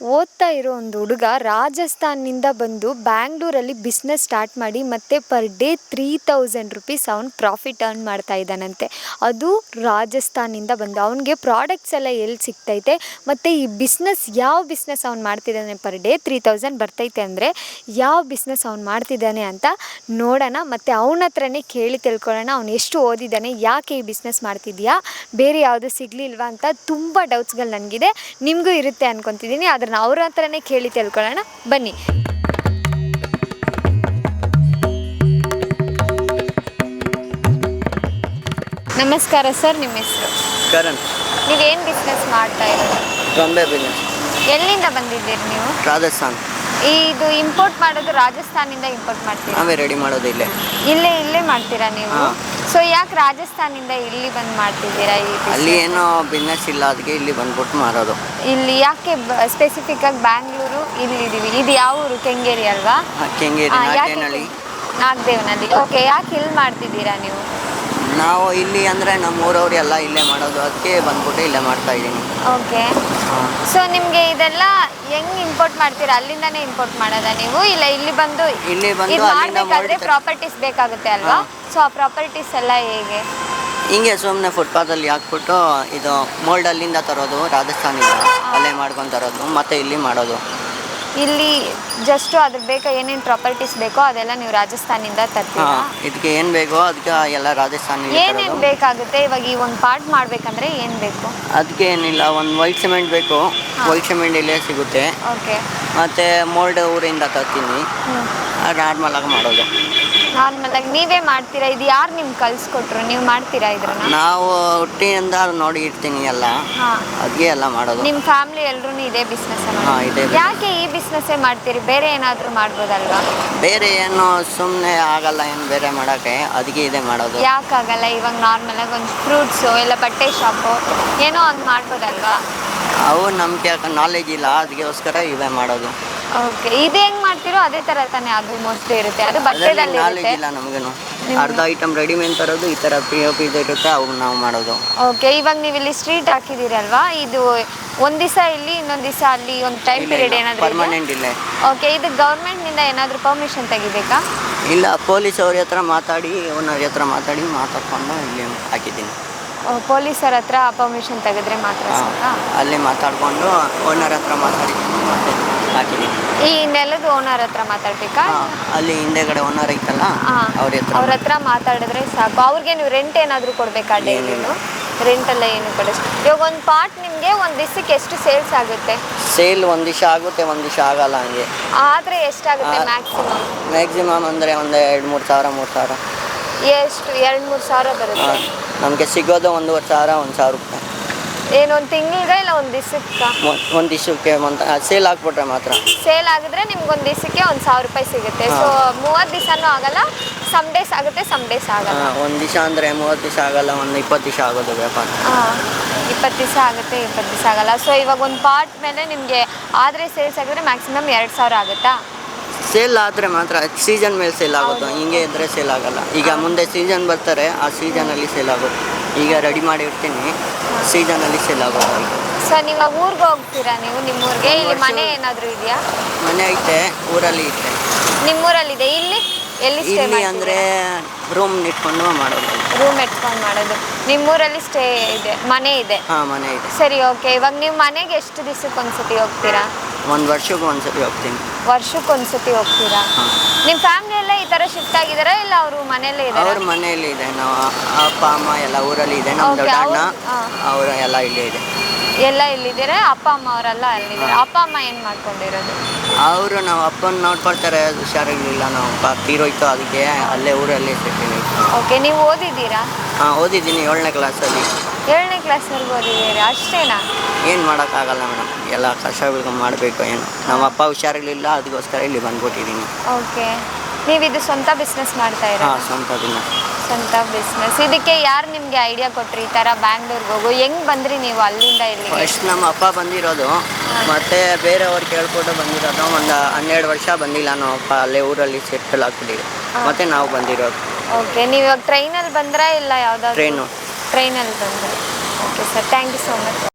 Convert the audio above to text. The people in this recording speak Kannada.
ಓದ್ತಾ ಇರೋ ಒಂದು ಹುಡುಗ ರಾಜಸ್ಥಾನಿಂದ ಬಂದು ಬ್ಯಾಂಗ್ಳೂರಲ್ಲಿ ಬಿಸ್ನೆಸ್ ಸ್ಟಾರ್ಟ್ ಮಾಡಿ ಮತ್ತೆ per day three thousand rupees ಅವ್ನು ಪ್ರಾಫಿಟ್ ಅರ್ನ್ ಮಾಡ್ತಾ ಇದ್ದಾನಂತೆ. ಅದು ರಾಜಸ್ಥಾನಿಂದ ಬಂದು ಅವನಿಗೆ ಪ್ರಾಡಕ್ಟ್ಸ್ ಎಲ್ಲ ಎಲ್ಲಿ ಸಿಗ್ತೈತೆ, ಮತ್ತು ಈ ಬಿಸ್ನೆಸ್ ಯಾವ ಬಿಸ್ನೆಸ್ ಅವ್ನು ಮಾಡ್ತಿದ್ದಾನೆ ಪರ್ ಡೇ ತ್ರೀ ತೌಸಂಡ್ ಬರ್ತೈತೆ ಅಂದರೆ ಯಾವ ಬಿಸ್ನೆಸ್ ಅವ್ನು ಮಾಡ್ತಿದ್ದಾನೆ ಅಂತ ನೋಡೋಣ, ಮತ್ತು ಅವನ ಹತ್ರನೇ ಕೇಳಿ ತಿಳ್ಕೊಳ್ಳೋಣ ಅವ್ನು ಎಷ್ಟು ಓದಿದ್ದಾನೆ, ಯಾಕೆ ಈ ಬಿಸ್ನೆಸ್ ಮಾಡ್ತಿದ್ಯಾ, ಬೇರೆ ಯಾವುದು ಸಿಗಲಿಲ್ವಾ ಅಂತ ತುಂಬ ಡೌಟ್ಸ್ಗಳು ನನಗಿದೆ. ನಿಮಗೂ ಇರುತ್ತೆ ಅನ್ಕೊತಿದ್ದೀನಿ ಅದನ್ನು ಅವ್ರ ಹತ್ರನೇ ಕೇಳಿ ತಿಳ್ಕೊಳ್ಳೋಣ. ಬನ್ನಿ. ನಮಸ್ಕಾರ ಸರ್ ನಿಮ್ಮ ಹೆಸರು? ಕರಣ್. ನೀವೇನು ಬಿಸ್ನೆಸ್ ಮಾಡ್ತಾ ಇದ್ದೀರಿ ಬಿಸ್ನೆಸ್ ಎಲ್ಲಿಂದ ಬಂದಿದ್ದೀರಿ ನೀವು? ರಾಜಸ್ಥಾನ್. ಇದು ಇಂಪೋರ್ಟ್ ಮಾಡೋದು ರಾಜಸ್ಥಾನಿಂದ ಇಂಪೋರ್ಟ್ ಮಾಡ್ತೀರಾ? ನಾವೇ ರೆಡಿ ಮಾಡೋದು ಇಲ್ಲೇ. ಇಲ್ಲೇ ಇಲ್ಲೇ ಮಾಡ್ತೀರಾ ನೀವು. ಸೊ ಯಾಕೆ ರಾಜಸ್ಥಾನಿಂದ ಇಲ್ಲಿ ಬಂದು ಮಾಡ್ತಿದ್ದೀರಾ ಈ business? ಅಲ್ಲಿ ಏನೋ ಬಿಸ್ನೆಸ್ ಇಲ್ಲ ಅದಕ್ಕೆ ಇಲ್ಲಿ ಬಂದ್ಬಿಟ್ಟು ಮಾರೋದು. ಇಲ್ಲಿ ಯಾಕೆ ಸ್ಪೆಸಿಫಿಕ್ ಆಗಿ ಬ್ಯಾಂಗ್ಳೂರು ಇಲ್ಲಿದ್ದೀವಿ ಇದು ಯಾವ ಊರು? ಕೆಂಗೇರಿ ಅಲ್ವಾ? ಆ, ಕೆಂಗೇರಿ ಆ, ಯಾಕೆ ನಾಟ್ಯನಹಳ್ಳಿ ನಾಗದೇವನಲ್ಲಿ ಓಕೆ ಯಾಕೆ ಇಲ್ಲಿ ಮಾಡ್ತಿದ್ದೀರಾ ನೀವು? ನಾವು ಇಲ್ಲಿ ಅಂದರೆ ನಮ್ಮ ಊರವ್ರು ಎಲ್ಲ ಇಲ್ಲೇ ಮಾಡೋದು ಅದಕ್ಕೆ ಬಂದ್ಬಿಟ್ಟು ಇಲ್ಲೇ ಮಾಡ್ತಾ ಇದ್ದೀನಿ. ಓಕೆ ಸೊ ನಿಮಗೆ ಇದೆಲ್ಲ ಹೆಂಗ್ ಇಂಪೋರ್ಟ್ ಮಾಡ್ತೀರಾ? ಅಲ್ಲಿಂದಾನೇ ಇಂಪೋರ್ಟ್ ಮಾಡೋದಾ ನೀವು? ಇಲ್ಲ ಇಲ್ಲಿ ಬಂದು ಇಲ್ಲಿ ಬಂದು ಇದು ಅಲ್ಲಿಂದ ಮಾಡ್ಬೇಕಾದ್ರೆ ಪ್ರಾಪರ್ಟೀಸ್ ಬೇಕಾಗುತ್ತೆ ಅಲ್ವಾ? ಸೊ ಆ ಪ್ರಾಪರ್ಟೀಸ್ ಎಲ್ಲ ಹೇಗೆ? ಹಿಂಗೆ ಸುಮ್ಮನೆ ಫುಟ್ಪಾತಲ್ಲಿ ಹಾಕ್ಬಿಟ್ಟು ಇದು ಮೋಲ್ಡ್ ಅಲ್ಲಿಂದ ತರೋದು ರಾಜಸ್ಥಾನಿಂದ. ಅಲ್ಲೇ ಮಾಡ್ಕೊಂಡು ತರೋದು ಮತ್ತೆ ಇಲ್ಲಿ ಮಾಡೋದು. ಇಲ್ಲಿ ಜಸ್ಟ್ ಅದ್ರ ಬೇಕಾ ಏನೇನು ಪ್ರಾಪರ್ಟೀಸ್ ಬೇಕೋ ಅದೆಲ್ಲ ನೀವು ರಾಜಸ್ಥಾನಿಂದ ತರ್ತೀರಾ? ಹಾಂ ಇದಕ್ಕೆ ಏನು ಬೇಕೋ ಅದಕ್ಕೆ ಎಲ್ಲ ರಾಜಸ್ಥಾನಿಂದ ಏನೇನು ತರೋದು ಬೇಕಾಗುತ್ತೆ? ಇವಾಗ ಈ ಒಂದು ಪಾರ್ಟ್ ಮಾಡಬೇಕಂದ್ರೆ ಏನು ಬೇಕು? ಅದಕ್ಕೆ ಏನಿಲ್ಲ ಒಂದು ವೈಟ್ ಸಿಮೆಂಟ್ ಬೇಕು. ವೈಟ್ ಸಿಮೆಂಟ್ ಇಲ್ಲೇ ಸಿಗುತ್ತೆ. ಓಕೆ ಮತ್ತು ಮೋಲ್ಡ್ ಊರಿಂದ ತರ್ತೀನಿ. ನಾರ್ಮಲ್ ಆಗಿ ಮಾಡೋದು. ನಾರ್ಮಲ್ ಆಗಿ ನೀವೇ ಮಾಡ್ತೀರಾ? ಇದು ಯಾರು ನಿಮ್ಗೆ ಕಲ್ಸ್ಕೊಟ್ರು? ನೀವು ಮಾಡ್ತೀರಾ ಇದ್ರನ್ನ? ನಾವು ಹುಟ್ಟಿನಿಂದ ನೋಡಿ ಇರ್ತೀನಿ ಎಲ್ಲ. ಹಾಂ. ಎಲ್ಲ ಮಾಡೋದು. ನಿಮ್ಮ ಫ್ಯಾಮಿಲಿ ಎಲ್ಲರೂ ಇದೇ ಬಿಸ್ನೆಸ್ ಹಾ, ಇದೇ business. ಯಾಕೆ ಈ ಬಿಸ್ನೆಸ್ಸೇ ಮಾಡ್ತೀರಿ? ಬೇರೆ ಏನಾದರೂ ಮಾಡ್ಬೋದಲ್ವಾ? ಬೇರೆ ಏನು ಸುಮ್ಮನೆ ಆಗಲ್ಲ ಏನು ಬೇರೆ ಮಾಡೋಕ್ಕೆ ಅದಕ್ಕೆ ಇದೇ ಮಾಡೋದು. ಯಾಕಾಗಲ್ಲ ಇವಾಗ ನಾರ್ಮಲ್ ಆಗಿ ಒಂದು ಫ್ರೂಟ್ಸು ಇಲ್ಲ ಬಟ್ಟೆ ಶಾಪು ಏನೋ ಒಂದು ಮಾಡ್ಬೋದಲ್ವಾ? ಅವು ನಮ್ಗೆ ನಾಲೆಜ್ ಇಲ್ಲ. ಅದಕ್ಕೋಸ್ಕರ ಇವೇ ಮಾಡೋದು. ಓಕೆ ಇದು ಹೆಂಗ್ ಮಾಡ್ತೀರೋ ಅದೇ ತರ ತಾನೇ ಅದು ಮೋಸ್ಟ್ಲಿ ಇರುತ್ತೆ. ಅದು ಬಟ್ಟೆದಲ್ಲಿ ನಾಲೆಜ್ ಇರುತ್ತೆ ಇಲ್ಲ ನಮಗೇನು ಅರ್ಧ ಐಟಮ್ ರೆಡಿಮೇಡ್ ತರೋದು ಈ ಥರ ಪಿ ಒ ಪಿ ಇರುತ್ತೆ ಅವು ನಾವು ಮಾಡೋದು. ಓಕೆ ಇವಾಗ ನೀವು ಇಲ್ಲಿ ಸ್ಟ್ರೀಟ್ ಹಾಕಿದ್ದೀರಲ್ವಾ ಇದು ಒಂದ್ ದಿವಸ ಇಲ್ಲಿ ಇನ್ನೊಂದ್ ದಿವಸ ಅಲ್ಲಿ ಒಂದು ಟೈಮ್ ಪೀರಿಯಡ್ ಏನಾದರೂ ಪರ್ಮನೆಂಟ್ ಇಲ್ಲ. ಓಕೆ ಇದು ಗೌರ್ಮೆಂಟ್ನಿಂದ ಏನಾದರೂ ಪರ್ಮಿಷನ್ ತೆಗಿಬೇಕಾ? ಇಲ್ಲ ಪೊಲೀಸ್ ಅವ್ರ ಹತ್ರ ಮಾತಾಡಿ ಓನರ್ ಹತ್ರ ಮಾತಾಡಿ ಮಾತಾಡ್ಕೊಂಡು ಇಲ್ಲಿ ಹಾಕಿದ್ದೀನಿ. ಪೊಲೀಸರ ಹತ್ರ ಪರ್ಮಿಷನ್ ತೆಗೆದ್ರೆ ಮಾತ್ರ ಸಾಕಾ? ಅಲ್ಲೇ ಮಾತಾಡ್ಕೊಂಡು ಓನರ್ ಹತ್ರ ಮಾತಾಡಿ. ಹಾಕಿದ್ದೀನಿ ಈ ನೆಲದ ಓನರ್ ಹತ್ರ ಮಾತಾಡ್ಬೇಕಾ? ಹಾ, ಅಲ್ಲಿ ಹಿಂದೆಗಡೆ ಓನರ್ ಐತಲ್ಲ ಹಾ. ಅವ್ರ ಹತ್ರ ಅವ್ರ ಹತ್ರ ಮಾತಾಡಿದ್ರೆ ಸಾಕು. ಅವ್ರಿಗೆ ನೀವು ರೆಂಟ್ ಏನಾದರೂ ಕೊಡಬೇಕಾ ಡೈಲಿನು? ರೆಂಟ್ ಎಲ್ಲ ಏನು ಕೊಡ ಇವಾಗ ಒಂದು ಪಾರ್ಟ್ ನಿಮಗೆ ಒಂದು ದಿವಸಕ್ಕೆ ಎಷ್ಟು ಸೇಲ್ಸ್ ಆಗುತ್ತೆ? ಸೇಲ್ ಒಂದು ದಿವಸ ಆಗುತ್ತೆ ಒಂದು ದಿವಸ ಆಗಲ್ಲ ಹಂಗೆ. ಆದರೆ ಎಷ್ಟಾಗುತ್ತೆ ಆ- ಮ್ಯಾಕ್ಸಿಮಮ್ ಮ್ಯಾಕ್ಸಿಮಮ್ ಅಂದರೆ ಒಂದು ಎರಡು ಮೂರು ಸಾವಿರ ಮೂರು ಸಾವಿರ. ಎಷ್ಟು? ಎರಡು ಮೂರು ಸಾವಿರ ಬರುತ್ತೆ. ನಮಗೆ ಸಿಗೋದು ಒಂದೂವರೆ ಸಾವಿರ ಒಂದು ಸಾವಿರ. ರೂಪಾಯಿ ಏನು ಒಂದು ತಿಂಗಳಿಗೆ ಇಲ್ಲ ಒಂದು ದಿವಸಕ್ಕೆ? ಒಂದು ದಿವಸಕ್ಕೆ ಸೇಲ್ ಹಾಕ್ಬಿಟ್ರೆ ಮಾತ್ರ. ಸೇಲ್ ಆಗಿದ್ರೆ ನಿಮ್ಗೆ ಒಂದು ದಿವಸಕ್ಕೆ ಒಂದು ಸಾವಿರ ರೂಪಾಯಿ ಸಿಗುತ್ತೆ. ಸೊ ಮೂವತ್ತು ದಿವಸನೂ ಆಗಲ್ಲ ಸಮ್ ಡೇಸ್ ಆಗುತ್ತೆ ಸಮ್ ಡೇಸ್ ಆಗಲ್ಲ. ಒಂದು ದಿವಸ ಅಂದರೆ ಮೂವತ್ತು ದಿವಸ ಆಗಲ್ಲ ಒಂದು ಇಪ್ಪತ್ತು ದಿವಸ ಆಗೋದು ವ್ಯಾಪಾರ. ಇಪ್ಪತ್ತು ದಿವಸ ಆಗುತ್ತೆ ಇಪ್ಪತ್ತು ದಿವಸ ಆಗಲ್ಲ. ಸೊ ಇವಾಗ ಒಂದು ಪಾರ್ಟ್ ಮೇಲೆ ನಿಮಗೆ ಆದರೆ ಸೇಲ್ಸ್ ಆಗಿದ್ರೆ ಮ್ಯಾಕ್ಸಿಮಮ್ ಎರಡು ಸಾವಿರ ಆಗುತ್ತಾ? ಸೇಲ್ ಆದರೆ ಮಾತ್ರ ಸೀಸನ್ ಮೇಲೆ ಸೇಲ್ ಆಗೋದು ಹಿಂಗೆ ಇದ್ದರೆ ಸೇಲ್ ಆಗಲ್ಲ. ಈಗ ಮುಂದೆ ಸೀಸನ್ ಬರ್ತಾರೆ ಆ ಸೀಸನಲ್ಲಿ ಸೇಲ್ ಆಗೋದು ಈಗ ರೆಡಿ ಮಾಡಿ ಇರ್ತೀನಿ ಸೀಸನಲ್ಲಿ ಸೇಲ್ ಆಗೋದು ಸರ್ ನೀವು ಊರಿಗೆ ಹೋಗ್ತೀರಾ ನೀವು? ನಿಮ್ಮೂರಿಗೆ ಇಲ್ಲಿ ಮನೆ ಏನಾದರೂ ಇದೆಯಾ? ಮನೆ ಐತೆ ಊರಲ್ಲಿ ಐತೆ. ನಿಮ್ಮೂರಲ್ಲಿದೆ? ಇಲ್ಲಿ? ಎಲ್ಲಿ ಸ್ಟೇ ಇಲ್ಲಿ ಅಂದ್ರೆ ರೂಮ್ ಇಟ್ಕೊಂಡು ಮಾಡೋದು. ರೂಮ್ ಇಟ್ಕೊಂಡು ಮಾಡೋದು. ನಿಮ್ಮೂರಲ್ಲಿ ಸ್ಟೇ ಇದೆ ಮನೆ ಇದೆ. ಹಾ ಮನೆ ಇದೆ. ಸರಿ ಓಕೆ ಇವಾಗ ನೀವು ಮನೆಗೆ ಎಷ್ಟು ದಿವಸಕ್ಕೆ ಒಂದ್ಸತಿ ಹೋಗ್ತೀರಾ? ಒಂದು ವರ್ಷಕ್ಕೆ ಒಂದ್ಸತಿ ಹೋಗ್ತೀನಿ. ವರ್ಷಕ್ಕೆ ಒಂದ್ಸತಿ ಹೋಗ್ತೀರಾ? ನಿಮ್ಮ ಫ್ಯಾಮಿಲಿ ಎಲ್ಲ ಈ ತರ ಶಿಫ್ಟ್ ಆಗಿದಾರಾ ಇಲ್ಲ ಅವರು ಮನೆಯಲ್ಲೇ ಅವ್ರ ಇದ್ದಾರೆ ಮನೆಯಲ್ಲಿ ಇದೆ. ನಾವು ಅಪ್ಪ ಅಮ್ಮ ಎಲ್ಲ ಊರಲ್ಲಿ ಇದೆ. ನಮ್ಮ Okay, ದೊಡ್ಡ ಅಣ್ಣ. ಹಾ. ಅವರು ಎಲ್ಲ ಇಲ್ಲೇ ಇದೆ. ಎಲ್ಲ ಇಲ್ಲಿದ್ದಾರೆ? ಅಪ್ಪ ಅಮ್ಮ ಅವರೆಲ್ಲ ಅಲ್ಲಿದ್ದಾರೆ ಅಪ್ಪ ಅಮ್ಮ ಏನು ಮಾಡ್ಕೊಂಡಿರೋದು? ಅವರು ನಾವು ಅಪ್ಪನ ನೋಡ್ಕೊಳ್ತಾರೆ. ಹುಷಾರಾಗಿಲ್ಲ ನಾವು. ಅಪ್ಪ ತೀರೋಯ್ತು ಅದಕ್ಕೆ ಅಲ್ಲೇ ಊರಲ್ಲಿ ಆಯ್ತು ಓಕೆ ನೀವು ಓದಿದ್ದೀರಾ? ಹಾಂ ಓದಿದ್ದೀನಿ ಏಳನೇ ಕ್ಲಾಸಲ್ಲಿ ಏಳನೇ ಕ್ಲಾಸ್ ಇರ್ಬೋದು ಅಷ್ಟೇನಾ? ಏನು ಮಾಡೋಕ್ಕಾಗಲ್ಲ ಮೇಡಮ್ ಎಲ್ಲ ಕಷ್ಟಗಳು ಮಾಡಬೇಕು ಏನು. ನಮ್ಮ ಅಪ್ಪ ಹುಷಾರಿರಲಿಲ್ಲ ಅದಕ್ಕೋಸ್ಕರ ಇಲ್ಲಿ ಬಂದ್ಬಿಟ್ಟಿದ್ದೀನಿ. ಓಕೆ. ನೀವು ಇದು ಸ್ವಂತ ಬಿಸ್ನೆಸ್ ಮಾಡ್ತಾ ಇರೋ ಹಾಂ ಸ್ವಂತ ದಿನ ಸ್ವಂತ ಬಿಸ್ನೆಸ್ ಇದಕ್ಕೆ ಯಾರು ನಿಮಗೆ ಐಡಿಯಾ ಕೊಟ್ರಿ ಈ ಥರ ಬ್ಯಾಂಗ್ಳೂರ್ಗೆ ಹೋಗು? ಹೆಂಗ್ ಬಂದ್ರಿ ನೀವು ಅಲ್ಲಿಂದ ಇಲ್ಲಿಗೆ? ಫಸ್ಟ್ ನಮ್ಮ ಅಪ್ಪ ಬಂದಿರೋದು. ಮತ್ತೆ ಬೇರೆಯವ್ರು ಕೇಳ್ಕೊಂಡು ಬಂದಿರೋದು. ಒಂದು ಹನ್ನೆರಡು ವರ್ಷ ಬಂದಿಲ್ಲ ನಮ್ಮ ಅಪ್ಪ ಅಲ್ಲೇ ಊರಲ್ಲಿ ಸೆಟ್ಲ್ ಆಗ್ಬಿಟ್ಟಿದ್ರು ಮತ್ತೆ ನಾವು ಬಂದಿರೋದು. ಓಕೆ ನೀವು ಇವಾಗ ಟ್ರೈನಲ್ಲಿ ಬಂದ್ರಾ ಇಲ್ಲ ಯಾವ್ದಾದ್ರು? ಟ್ರೈನು ಟ್ರೈನಲ್ಲಿ ಬಂದ್ರೆ okay sir thank you so much